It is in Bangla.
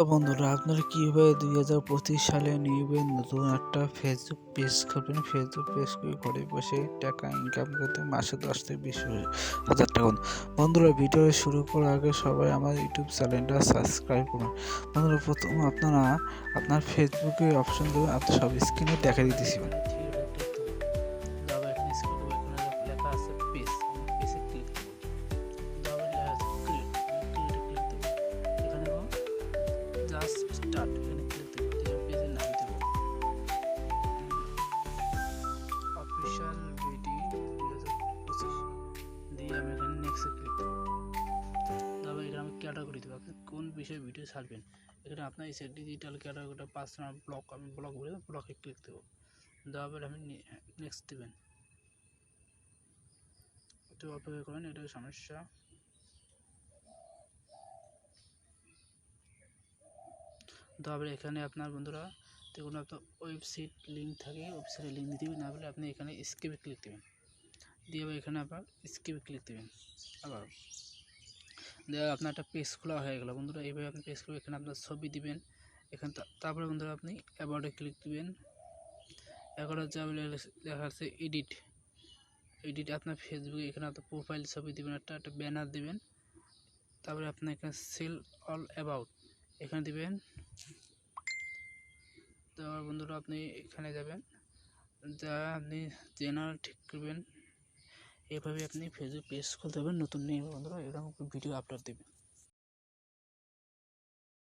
তো বন্ধুরা, আপনারা কীভাবে দুই হাজার পঁচিশ সালে নিয়ে নতুন একটা ফেসবুক পেজ করবেন ফেসবুক পেজ করে ঘরে বসে টাকা ইনকাম করতে মাসে দশ থেকে বিশ হাজার টাকা বন্ধুরা ভিডিও শুরু করার আগে সবাই আমার ইউটিউব চ্যানেলটা সাবস্ক্রাইব করুন। বন্ধুরা, প্রথম আপনারা আপনার ফেসবুকে অপশন দেবেন। আপনার সব স্ক্রিনে দেখা দিতেছি। স্টার্ট এখানে দেবো দিয়ে পেজের নাম দেবো অফিসিয়াল ভিডি দিয়ে আমি এখানে নেক্সটে ক্লিক দেবো তারপর এখানে আমি ক্যাটাগরি দেবো। আপনি কোন বিষয়ে ভিডিও ছাড়বেন? এখানে আপনার এই ডিজিটাল ক্যাটাগরিটা পার্সোনাল ব্লগ আমি ব্লগ বলে ব্লগে ক্লিক দেবো। দেওয়ার পরে আমি নেক্সট দেবেন। একটু অপেক্ষা করেন এটা সমস্যা। তারপরে এখানে আপনার বন্ধুরা দেখুন আপনার ওয়েবসাইট লিঙ্ক থাকে ওয়েবসাইটে লিঙ্ক দিতে না বলে আপনি এখানে স্কিপে ক্লিক দেবেন। দিয়ে আবার এখানে আপনার স্কিপে ক্লিক দেবেন। আবার দেওয়া আপনার একটা পেজ খোলা হয়ে গেল। বন্ধুরা, এইভাবে আপনি পেজ খুলে এখানে আপনার ছবি দিবেন। এখানে তারপরে বন্ধুরা আপনি অ্যাবাউটে ক্লিক দিবেন। এখন হচ্ছে লেখা আছে এডিট এডিট আপনার ফেসবুকে এখানে আপনার প্রোফাইল ছবি দেবেন, একটা একটা ব্যানার দিবেন। তারপরে আপনার এখানে সেল অল অ্যাবাউট এখানে দিবেন। তারপর বন্ধুরা, আপনি এখানে যাবেন। যা আপনি জেনারেল ঠিক করবেন। এভাবে আপনি ফেসবুক পেজ খুলতে হবে নতুন নিয়ে বন্ধুরা, এরকম ভিডিও আপলোড দেবেন।